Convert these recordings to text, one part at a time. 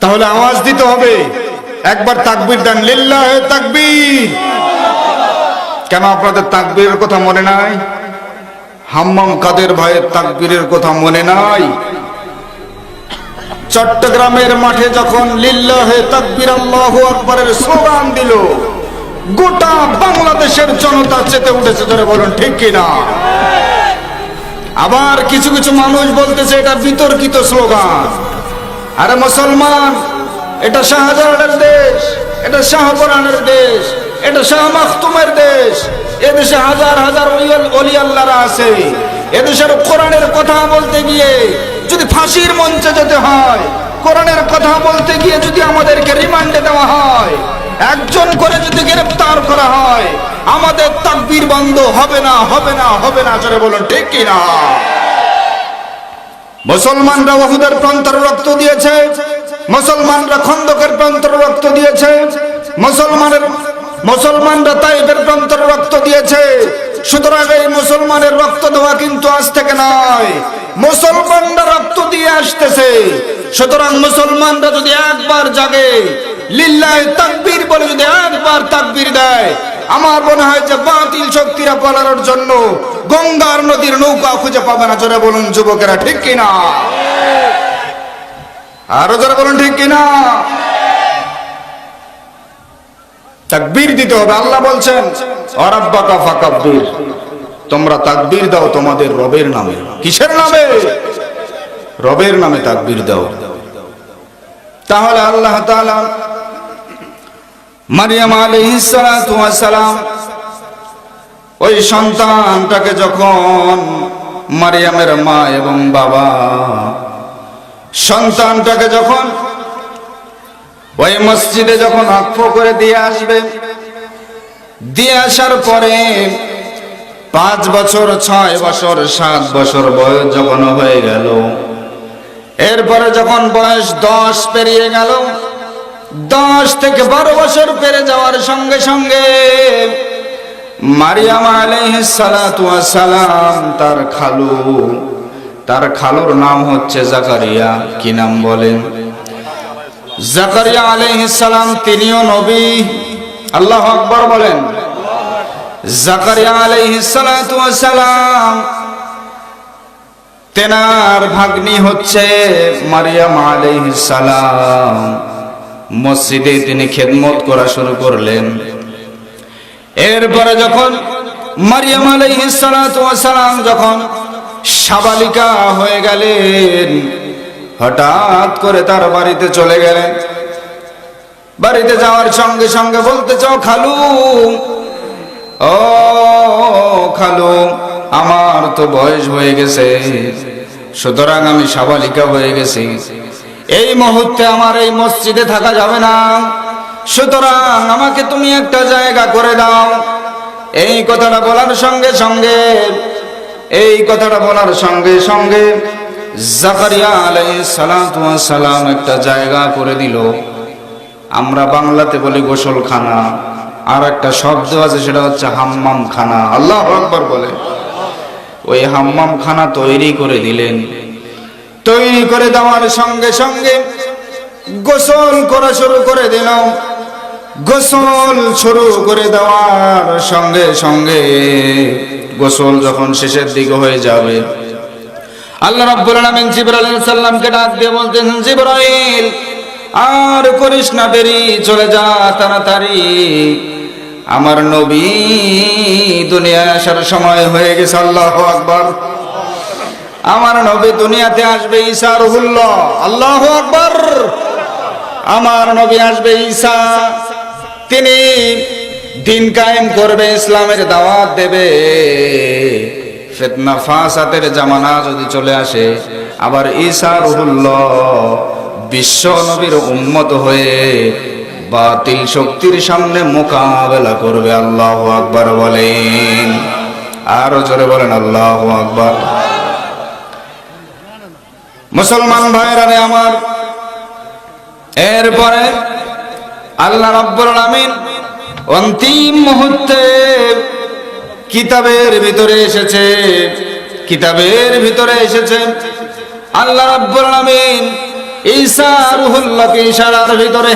তাহলে আওয়াজ দিতে হবে। একবার তাকবির দেন, লিল্লাহ তাকবীর। কেন আপনাদের তাকবীরের কথা মনে নাই? হাম্মাম কাদের ভাইয়ের তাকবীরের কথা মনে নাই? চট্টগ্রামের মাঠে যখন লিল্লাহে তাকবীর আল্লাহু আকবারের স্লোগান দিল, গোটা বাংলাদেশের জনতা চেতে উঠেছে ধরে বলুন, ঠিক কিনা আবার কিছু কিছু মানুষ বলতেছে, এটা বিতর্কিত স্লোগান। আরে মুসলমান, এটা শাহজাহানের দেশ, এটা শাহপরানের দেশ, এটা শাহ মাখতুমের দেশ। এদেশে হাজার হাজার ওলি- অলি আল্লাহরা আছে এদেশের কোরআনের কথা বলতে গিয়ে যদি ফাঁসির মঞ্চে যেতে হয়, কোরআনের কথা বলতে গিয়ে যদি আমাদেরকে রিমান্ডে দেওয়া হয়, একজন করে যদি গ্রেফতার করা হয়, আমাদের তাকবির বন্ধ হবে না হবে না হবে না চলে বলুন, ঠিক কিনা? মুসলমানরা ওহুদের প্রান্তর রক্ত দিয়েছে, মুসলমানরা খন্দকের প্রান্তর রক্ত দিয়েছে, মুসলমানের মুসলমানরা তাইফের প্রান্তর রক্ত দিয়েছে। সুতরাং এই মুসলমানের রক্ত দেওয়া কিন্তু আজ থেকে নয়। মুসলমানরা রক্ত দিয়ে আসতেছে। সুতরাং মুসলমানরা যদি একবার জাগে লিল্লাহ তাকবীর বলে যদি একবার তাকবীর দেয়, আমার মনে হয় যে বাতিল শক্তিরা পালানোর জন্য গঙ্গার নদীর নৌকা খুঁজে পাবে না। বলুন যুবকেরা, ঠিক কিনা? আরও বলুন, ঠিক কিনা? তাকবীর দিতে হবে। আল্লাহ বলছেন অরাব্বাকা ফাকাব্বির। তোমরা তাকবীর দাও তোমাদের রবের নামে। কিসের নামে? রবের নামে তাকবীর দাও। তাহলে আল্লাহ তাআলা মারিয়াম আলাইহিস সালাতু ওয়াস সালাম, ওই সন্তানটাকে যখন মারিয়ামের মা এবং বাবা, সন্তানটাকে যখন ওই মসজিদে যখন আক্ষ করে দিয়ে আসবে, দিয়ে আসার পরে পাঁচ বছর, ছয় বছর, সাত বছর বয়স যখন হয়ে গেল, এরপরে যখন বয়স দশ পেরিয়ে গেল দশ থেকে বারো বছর পেরে যাওয়ার সঙ্গে সঙ্গে মারিয়াম ওয়াস সালাম, তার খালু, তার খালুর নাম হচ্ছে জাকারিয়া। কি নাম বলেন? জাকারিয়া আলাইহিস সালাম তিনিও নবী। আল্লাহ আকবার বলেন। জাকারিয়া সালাম তেনার ভাগ্নি হচ্ছে মারিয়াম আলাইহিস সালাম। মসজিদে তিনি খেদমত করা শুরু করলেন। এরপরে যখন মারিয়াম আলাইহিস সালাতু ওয়াস সালাম যখন সাবালিকা হয়ে গেলেন, হঠাৎ করে তার বাড়িতে চলে গেলেন। বাড়িতে যাওয়ার সঙ্গে সঙ্গে বলতে চাও, খালু, ও খালু, আমার তো বয়স হয়ে গেছে, সুতরাং আমি সাবালিকা হয়ে গেছি। এই মুহূর্তে আমার এই মসজিদে থাকা যাবে না। সুতরাং আমাকে তুমি একটা জায়গা করে দাও। এই কথাটা বলার সঙ্গে সঙ্গে, এই কথাটা বলার সঙ্গে সঙ্গে জাকারিয়া আলাইহিস সালাম একটা জায়গা করে দিল। আমরা বাংলাতে বলি গোসলখানা। আর একটা শব্দ আছে, সেটা হচ্ছে হাম্মাম খানা আল্লাহ আকবার বলে। ওই হাম্মাম খানা তৈরি করে দিলেন। তৈরি করে দেওয়ার সঙ্গে সঙ্গে গোসল করা শুরু করে দিল। গোসল শুরু করে দেওয়ার সঙ্গে সঙ্গে গোসল যখন শেষের দিকে হয়ে যাবে, আল্লাহ রাব্বুল আলামিন জিবরাইল সালামকে ডাক দিয়ে বলতেন, জিবরাইল, আর করিস না দেরি, চলে যা তাড়াতাড়ি। আমার নবী দুনিয়ায় আসার সময় হয়ে গেছে, আল্লাহু আকবার। আমার নবী দুনিয়াতে আসবে ঈসা রুহুল্লাহ। আল্লাহ আকবার। আমার নবী আসবে ঈসা। তিনি দিন কায়েম করবে, ইসলামের দাওয়াত দেবে। ফিতনা জামানা যদি চলে আসে, আবার ঈসা রুহুল্লাহ বিশ্ব নবীর উন্মত হয়ে বাতিল শক্তির সামনে মোকাবেলা করবে। আল্লাহ আকবার বলেন। আরও জোরে বলেন, আল্লাহ আকবার। মুসলমান ভাইরা রে আমার। এরপরে আল্লাহ রাব্বুল আলামিন অন্তিম মুহূর্তে কিতাবের ভিতরে এসেছে। কিতাবের ভিতরে এসেছে। আল্লাহ রাব্বুল আলামিন ঈসা রুহুল্লাহকে ইশারার ভিতরে।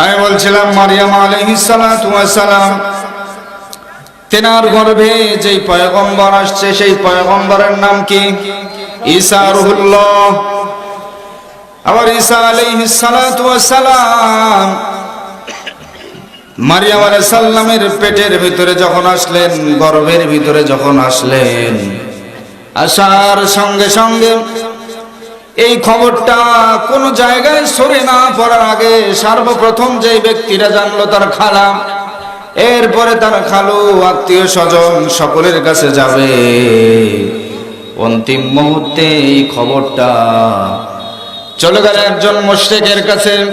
আমি বলছিলাম, মারিয়াম আলাইহিস সালাতু ওয়াস সালাম, তেনার গর্ভে যেই পয়গম্বর আসছে, সেই পয়গম্বরের নাম কি? ঈসা রুহুল্লাহ আবার ঈসা আলাইহিস সালাতু মারিয়াম আলাইহিস সালামের পেটের ভিতরে যখন আসলেন, গর্ভের ভিতরে যখন আসলেন, আসার সঙ্গে সঙ্গে এই খবরটা কোন জায়গায় সরে না পড়ার আগে সর্বপ্রথম যে ব্যক্তিরা জানলো তার খালা, এরপরে তার খালু, আত্মীয় স্বজন সকলের কাছে যাবে। অন্তিম মুহূর্তে এই খবরটা। চলে গেল একজন মোশরেকের কাছে।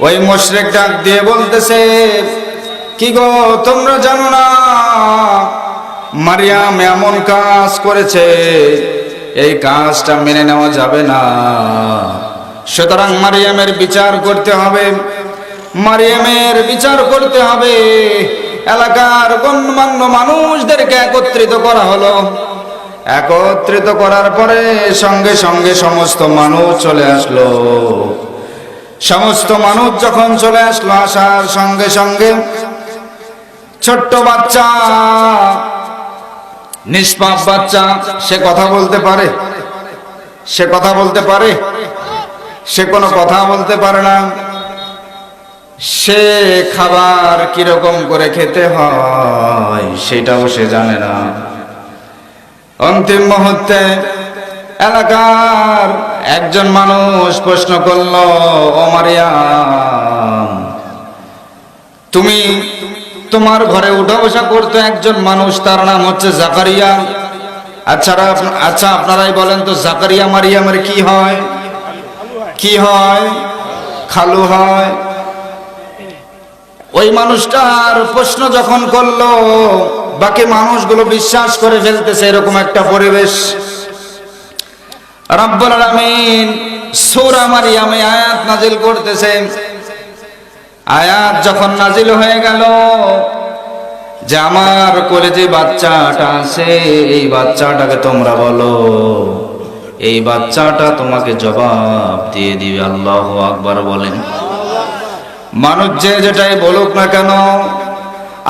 ওই মোশরেক ডাক দিয়ে বলতেছে, কি গো, তোমরা জানো না, মারিয়াম এমন কাজ করেছে, এই কাজটা মেনে নেওয়া যাবে না। সুতরাং মারিয়ামের বিচার করতে হবে, মারিয়ামের বিচার করতে হবে। এলাকার গণ্যমান্য মানুষদেরকে একত্রিত করা হলো। একত্রিত করার পরে সঙ্গে সঙ্গে সমস্ত মানুষ চলে আসলো। সমস্ত মানুষ যখন চলে আসলো আসার সঙ্গে সঙ্গে ছোট্ট বাচ্চা, নিষ্পাপ বাচ্চা, সে কথা বলতে পারে? সে কথা বলতে পারে? সে কোনো কথা বলতে পারে না। সে খাবার কীরকম করে খেতে হয়, সেটাও সে জানে না। অন্তিম মুহূর্তে এলাকার একজন মানুষ প্রশ্ন করল, ও মারিয়াম, তুমি তোমার ঘরে উঠা বসা করতো একজন মানুষ, তার নাম হচ্ছে জাকারিয়া? আচ্ছা আপ- আচ্ছা আপনারাই বলেন তো, জাকারিয়া মারিয়ামের কি হয়? কি হয়? খালু হয়? ওই মানুষটার প্রশ্ন যখন করল বাকি মানুষগুলো বিশ্বাস করে ফেলতেছে এরকম একটা পরিবেশ। রব্বুল আলামিন সূরা মারিয়ামে আয়াত নাজিল করতেছে। আয়াত যখন নাজিল হয়ে গেল, যে আমার কোলে যে বাচ্চাটা আছে, এই বাচ্চাটাকে তোমরা বলো, এই বাচ্চাটা তোমাকে জবাব দিয়ে দিবে, আল্লাহ আকবার বলেন। মানুষ যে যেটাই বলুক না কেন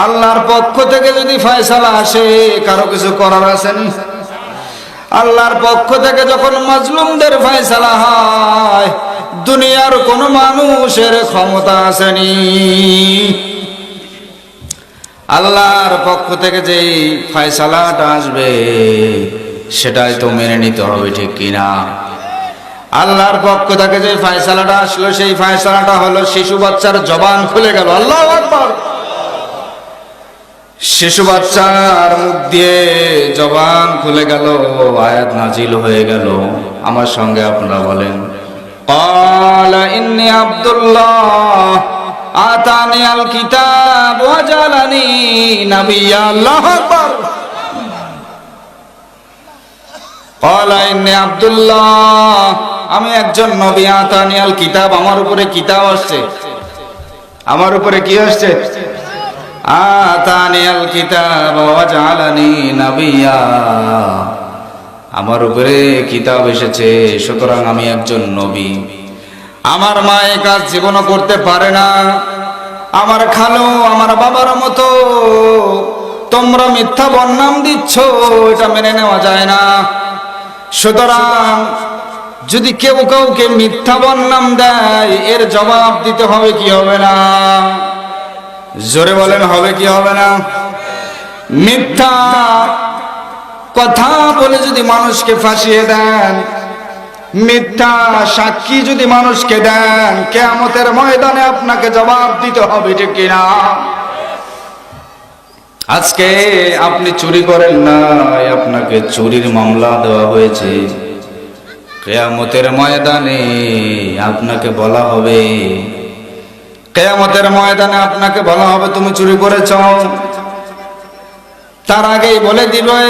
আল্লাহর পক্ষ থেকে যদি ফয়সালা আসে, কারও কিছু করার আসেনি আল্লাহর পক্ষ থেকে যখন মাজলুমদের ফয়সালা হয়, দুনিয়ার কোন মানুষের ক্ষমতা আসেনি। আল্লাহর পক্ষ থেকে যেই ফয়সালাটা আসবে, সেটাই তো মেনে নিতে হবে, ঠিক কিনা আল্লাহর পক্ষ থেকে যে ফয়সালাটা আসলো, সেই ফয়সালাটা হলো শিশু বাচ্চার জবান খুলে গেল। আল্লাহ আকবার। শিশু বাচ্চার মুখ দিয়ে জবান খুলে গেল, আয়াত নাজিল হয়ে গেল। আমার সঙ্গে আপনারা বলেন আব্দুল্লাহ আব্দুল্লাহ, আমি একজন নবী আতানিয়াল কিতাব, আমার উপরে কিতাব আসছে। আমার উপরে কি আসছে? আতানি কিতাব ওয়াজআলানি নাবিয়্যা আমার উপরে কিতাব এসেছে, সুতরাং আমি একজন নবী। আমার মা এ কাজ জীবনও করতে পারে না। আমার খালো, আমার বাবার মতো। তোমরা মিথ্যা বন্যাম দিচ্ছ, এটা মেনে নেওয়া যায় না। সুতরাং যদি কেউ কাউকে মিথ্যা বন্যাম দেয়, এর জবাব দিতে হবে কি হবে না? জোরে বলেন, হবে কি, হবে না? মিথ্যা কথা বলে যদি মানুষকে ফাঁসিয়ে দেন, মিথ্যা সাক্ষী যদি মানুষকে দেন, কেয়ামতের ময়দানে আপনাকে জবাব দিতে হবে, ঠিক কিনা আজকে আপনি চুরি করেন না আপনাকে চুরির মামলা দেওয়া হয়েছে। কেয়ামতের ময়দানে আপনাকে বলা হবে কেয়ামতের ময়দানে আপনাকে বলা হবে, তুমি চুরি করেছ। তার আগেই বলে দিবে,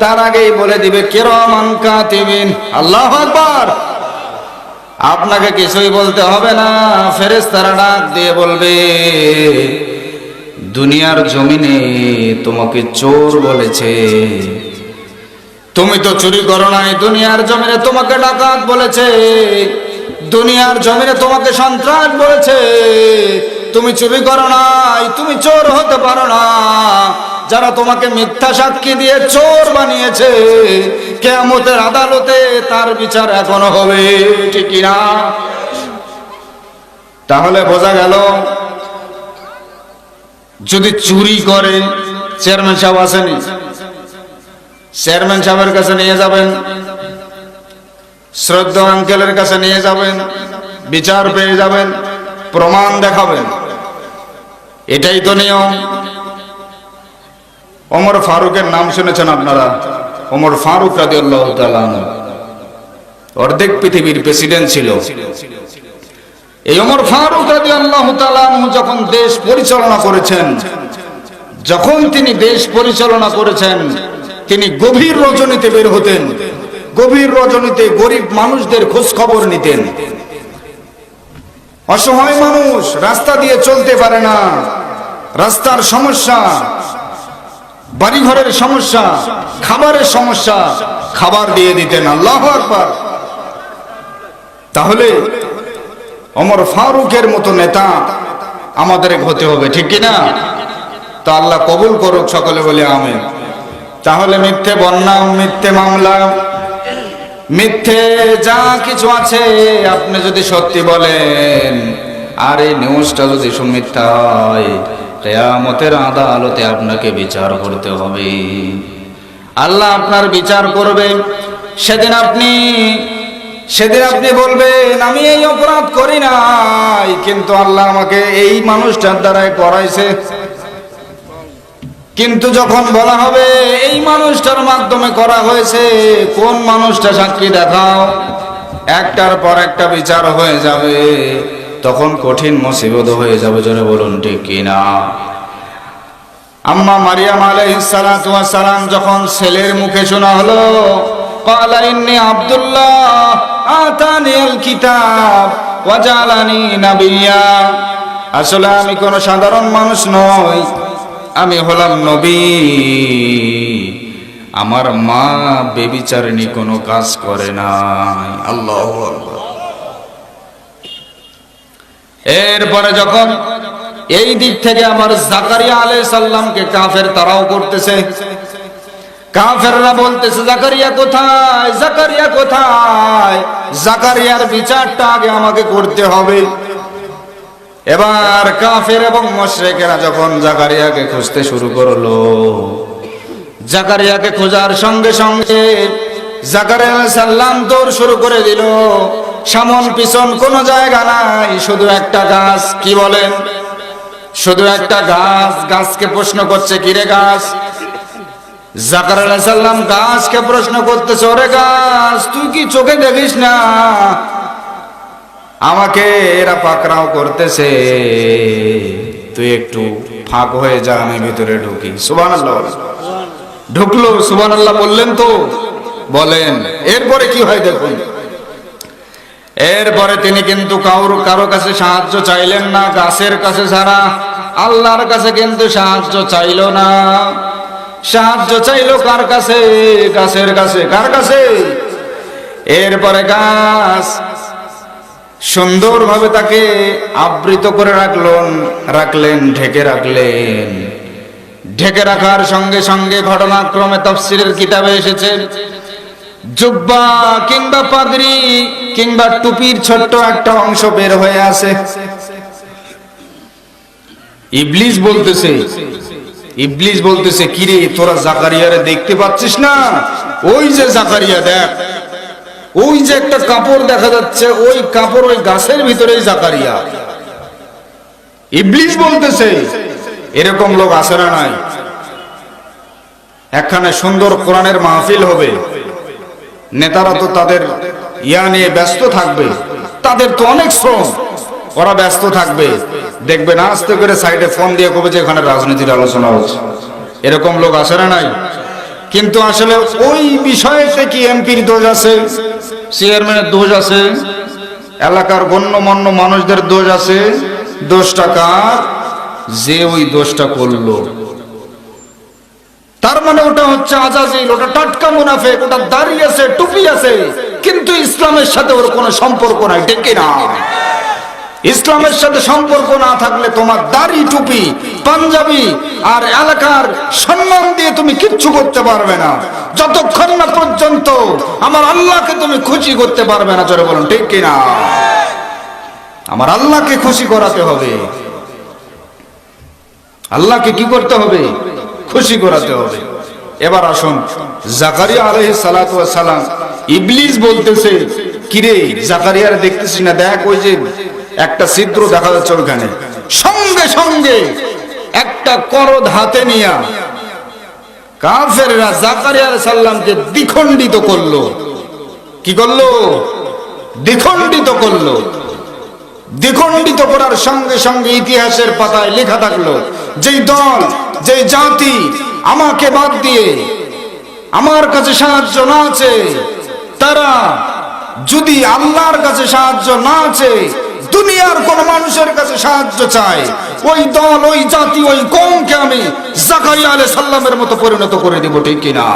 তার আগেই বলে দিবে, কেরমান কাতিবিন। আল্লাহ আকবার। আপনাকে কিছুই বলতে হবে না ফেরেস তারা ডাক দিয়ে বলবে, দুনিয়ার জমিনে তোমাকে চোর বলেছে। তুমি তো চুরি করো নাই, দুনিয়ার জমিনে তোমাকে ডাকাত বলেছে। দুনিয়ার জমিনে তোমাকে সন্ত্রাস বলেছে। তুমি চুরি করো নাই, তুমি চোর হতে পারো না। যারা তোমাকে মিথ্যা সাক্ষী দিয়ে চোর বানিয়েছে, কেয়ামতের আদালতে তার বিচার এখনও হবে, ঠিক না? তাহলে বোঝা গেল, যদি চুরি করে, চেয়ারম্যান সাহেব আসেনি। চেয়ারম্যান সাহেবের কাছে নিয়ে যাবেন। শ্রদ্ধা আঙ্কেলের কাছে নিয়ে যাবেন, বিচার পেয়ে যাবেন, প্রমাণ দেখাবেন। এটাই তো নিয়ম। অমর ফারুকের নাম শুনেছেন আপনারা? অমর ফারুক রাজি আল্লাহ অর্ধেক পৃথিবীর প্রেসিডেন্ট ছিল। এই অমর ফারুক রাজি আল্লাহ যখন দেশ পরিচালনা করেছেন, যখন তিনি দেশ পরিচালনা করেছেন, তিনি গভীর রজনীতে বের হতেন। গভীর রজনীতে গরিব মানুষদের খোঁজ খবর নিতেন। অসহায় মানুষ রাস্তা দিয়ে চলতে পারে না। রাস্তার সমস্যা, বাড়িঘরের সমস্যা, খাবারের সমস্যা, খাবার দিয়ে দিতেন। আল্লাহ আকবার। তাহলে অমর ফারুকের মতো নেতা আমাদের হতে হবে, ঠিক কিনা তা আল্লাহ কবুল করুক, সকলে বলে আমি তাহলে মিথ্যে বন্যা, মিথ্যে মামলা মিথ্যে যা কিছু আছে, আপনি যদি সত্যি বলেন, আর এই নিউজটা যদি সুমিথ্যা হয়, কেয়ামতের আদালতে আপনাকে বিচার করতে হবে। আল্লাহ আপনার বিচার করবে। সেদিন আপনি সেদিন আপনি বলবেন, আমি এই অপরাধ করি নাই, কিন্তু আল্লাহ আমাকে এই মানুষটার দ্বারাই করাইছে কিন্তু যখন বলা হবে এই মানুষটার মাধ্যমে করা হয়েছে কোন মানুষটা সাক্ষী দেখাও একটার পর একটা বিচার হয়ে যাবে তখন কঠিন মুসিবত হয়ে যাবে জনে বলুন ঠিক কিনা আম্মা মারিয়াম আলাইহিস সালাতু ওয়াস সালাম যখন ছেলের মুখে শোনা হলো قال إني عبد الله آتاني الكتاب وجعلني نبيا আসলে আমি কোনো সাধারণ মানুষ নই আমি হলাম নবী। আমার মা বেবিচারিণী কোনো কাজ করে নাই। আল্লাহ এরপরে যখন এই দিক থেকে আমার জাকারিয়া আলাই সাল্লামকে কাফের তারাও করতেছে। কাফেররা বলতেছে, জাকারিয়া কোথায়? জাকারিয়া কোথায়? জাকারিয়ার বিচারটা আগে আমাকে করতে হবে। এবার কাফের এবং মশরেকেরা যখন জাকারিয়াকে খুঁজতে শুরু করল, জাকারিয়াকে খোঁজার সঙ্গে সঙ্গে জাকারিয়া সাল্লাম দৌড় শুরু করে দিল। সামন পিছন কোন জায়গা নাই, শুধু একটা গাছ, কি বলেন? শুধু একটা গাছ, গাছকে প্রশ্ন করছে কিরে গাছ? জাকার সাল্লাম গাছকে প্রশ্ন করতেছে, ওরে গাছ, তুই কি চোখে দেখিস না? আমাকে এরা পাকড়াও করতেছে। তুই একটু ফাঁক হয়ে যা, আমি ভিতরে ঢুকি। সুবান ঢুকলো সুবান আল্লাহ বললেন তো। বলেন, এরপরে কি হয় দেখুন। এরপরে তিনি কিন্তু কারও কারও কাছে সাহায্য চাইলেন না, গাছের কাছে ছাড়া। আল্লাহর কাছে কিন্তু সাহায্য চাইলো না। সাহায্য চাইলো কার কাছে? গাছের কাছে। কার কাছে? এরপরে গাছ সুন্দরভাবে তাকে আবৃত করে রাখলেন রাখলেন, ঢেকে রাখলেন। ঢেকে রাখার সঙ্গে সঙ্গে ঘটনাক্রমে তফসিলের কিতাবে এসেছে, জুব্বা কিংবা পাগড়ি কিংবা টুপির ছোট্ট একটা অংশ বের হয়ে আসে ইবলিস বলতেছে ইবলিস বলতেছে, কিরে, তোরা জাকারিয়ারে দেখতে পাচ্ছিস না? ওই যে জাকারিয়া, দেখ। ওই যে একটা কাপড় দেখা যাচ্ছে, ওই কাপড় ওই গাছের ভিতরেই জাকারিয়া। ইবলিস বলতেছে, এরকম লোক আসে না নাই। একখানে সুন্দর কোরআনের মাহফিল হবে। নেতারা তো তাদের ইয়া নিয়ে ব্যস্ত থাকবে। তাদের তো অনেক শ্রম, ওরা ব্যস্ত থাকবে। দেখবে না আস্তে করে সাইডে ফোন দিয়ে কবে যে এখানে রাজনীতির আলোচনা হচ্ছে। এরকম লোক আসে না নাই। কিন্তু আসলে ওই বিষয়েতে কি এমপির দোষ আছে? চেয়ারম্যানের দোষ আছে। এলাকার গণ্যমান্য মানুষদের দোষ আছে। দোষটা কার? যে ওই দোষটা করল। তার মানে ওটা হচ্ছে আজাজিল ওটা টাটকা মুনাফেক ওটা দাড়ি আছে টুপি আছে। কিন্তু ইসলামের সাথে ওর কোনো সম্পর্ক নাই ঠিক না ইসলামের সাথে সম্পর্ক না থাকলে তোমার দাড়ি, টুপি, পাঞ্জাবি আর এলাকার সম্মান দিয়ে তুমি কিচ্ছু করতে পারবে না। যতক্ষণ না পর্যন্ত আমার আল্লাহকে তুমি খুশি করতে পারবে না চলে বলুন, ঠিক কিনা? আমার আল্লাহকে খুশি করাতে হবে। আল্লাহকে কি করতে হবে? খুশি করাতে হবে। এবার আসুন, জাকারিয়া ওয়াস সালাম, ইবলিস বলতেছে, কিরে, জাকারিয়ার দেখতেছিস না? দেখ ওই যে একটা ছিদ্র দেখা যাচ্ছে ওখানে সঙ্গে সঙ্গে একটা করদ হাতে নিয়া কাফেররা জাকারিয়া সালামকে দ্বিখণ্ডিত করল। কি করল? দ্বিখণ্ডিত করল। দ্বিখণ্ডিত করার সঙ্গে সঙ্গে ইতিহাসের পাতায় লেখা থাকল, যেই দল, যেই জাতি আমাকে বাদ দিয়ে আমার কাছে সাহায্য না আছে তারা যদি আল্লাহর কাছে সাহায্য না আছে দুনিয়ার কোন মানুষের কাছে সাহায্য চায় ওই দল ওই জাতি ওই কমকে আমি জাকারিয়া আলাইহিস সাল্লামের মতো পরিণত করে দিব ঠিক কিনা?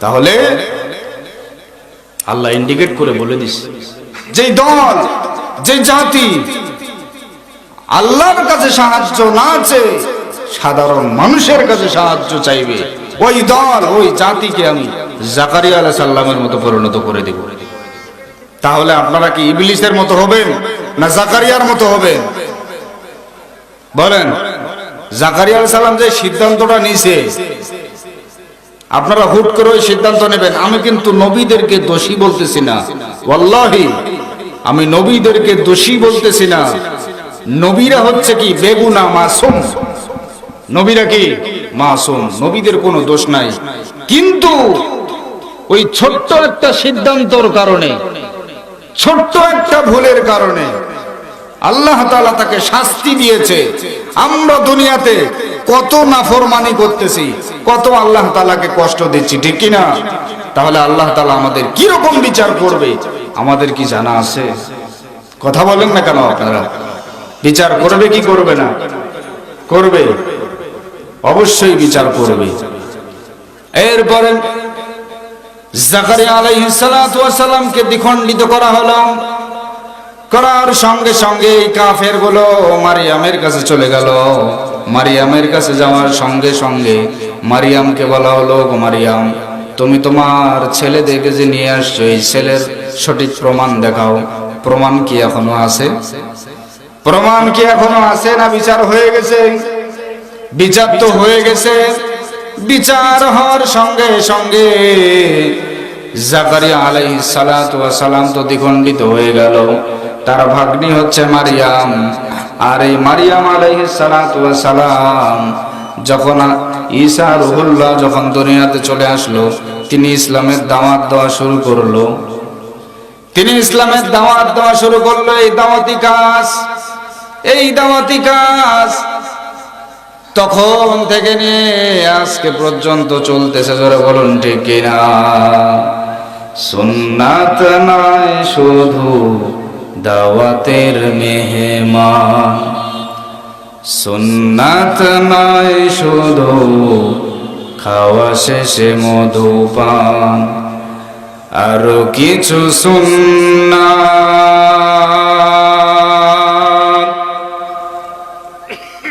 তাহলে আল্লাহ ইন্ডিকেট করে বলে দিস। যেই দল যে জাতি আল্লাহর কাছে সাহায্য না আছে সাধারণ মানুষের কাছে সাহায্য চাইবে ওই দল ওই জাতিকে আমি জাকারিয়া আলাহ সাল্লামের মতো পরিণত করে দেব। তাহলে আপনারা কি ইবলিসের মতো হবেন না জাকারিয়ার মতো হবেন? বলেন, জাকারিয়া সাল্লাম যে সিদ্ধান্তটা নিছে আপনারা হুট করে ওই সিদ্ধান্ত নেবেন। আমি কিন্তু নবীদেরকে দোষী বলতেছি না। ওয়াল্লাহি, আমি নবীদেরকে দোষী বলতেছি না। নবীরা হচ্ছে কি? বেগুনা মাসুম। নবীরা কি? মাসুম। নবীদের কোনো দোষ নাই। কিন্তু ওই ছোট্ট একটা সিদ্ধান্তর কারণে ছোট্ট একটা ভুলের কারণে আল্লাহ তালা তাকে শাস্তি দিয়েছে। আমরা দুনিয়াতে কত নাফরমানি করতেছি, কত আল্লাহ তালাকে কষ্ট দিচ্ছি, ঠিক কি না তাহলে আল্লাহ তালা আমাদের কি রকম বিচার করবে? আমাদের কি জানা আছে? কথা বলেন না কেন আপনারা? বিচার করবে কি করবে না? করবে। অবশ্যই বিচার করবে। এরপরে জাকারিয়া আলাইহিস সালাতু ওয়াস সালামকে দ্বিখণ্ডিত করা হলো। করার সঙ্গে সঙ্গে এই কাফেরগুলো মারিয়ামের কাছে চলে গেল। মারিয়ামের কাছে যাওয়ার সঙ্গে সঙ্গে মারিয়ামকে বলা হলো "গো মারিয়াম, তুমি তোমার ছেলেদেরকে যে নিয়ে আসছো, এই ছেলের সঠিক প্রমাণ দেখাও। প্রমাণ কি এখনও আছে? প্রমাণ কি এখনও আছে না বিচার হয়ে গেছে? বিচার তো হয়ে গেছে। বিচার হওয়ার সঙ্গে সঙ্গে জাকারিয়া ওয়াস সালাম তো দ্বিখণ্ডিত হয়ে গেল। তার ভাগ্নি হচ্ছে মারিয়াম। আর এই মারিয়াম ওয়াস সালাম যখন ঈসা রুহুল্লাহ যখন দুনিয়াতে চলে আসলো, তিনি ইসলামের দাওয়াত দেওয়া শুরু করল। তিনি ইসলামের দাওয়াত দেওয়া শুরু করল, এই দাওয়াতি কাজ, এই দাওয়াতি কাজ তখন থেকে নিয়ে আজকে পর্যন্ত চলতেছে, জোরে বলুন ঠিক কিনা? সুন্নাত নয় শুধু দাওয়াতের মেহমান। সুন্নাত নয় শুধু খাওয়া শেষে মধু পান। আরও কিছু সুন্নাত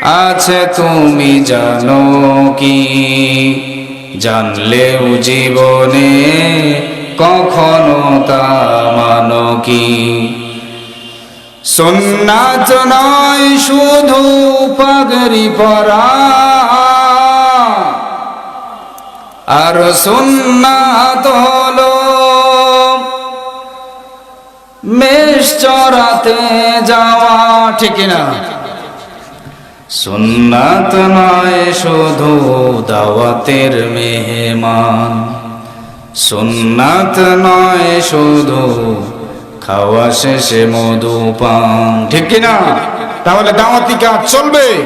আছে তুমি জানো কি? জানলেও জীবনে কখনো তা মানো কি? সুন্নাত নয় শুধু পাগড়ি পরা। আর সুন্নাত হলো মেষ চড়াতে যাওয়া, ঠিক না সুন্নাত নয় শুধু দাওয়াতের মেহমান। সুন্নাত নয় শুধু খাওয়া শেষে মধু পান। ঠিক কিনা? তাহলে দাওয়াতি কাজ চলবে।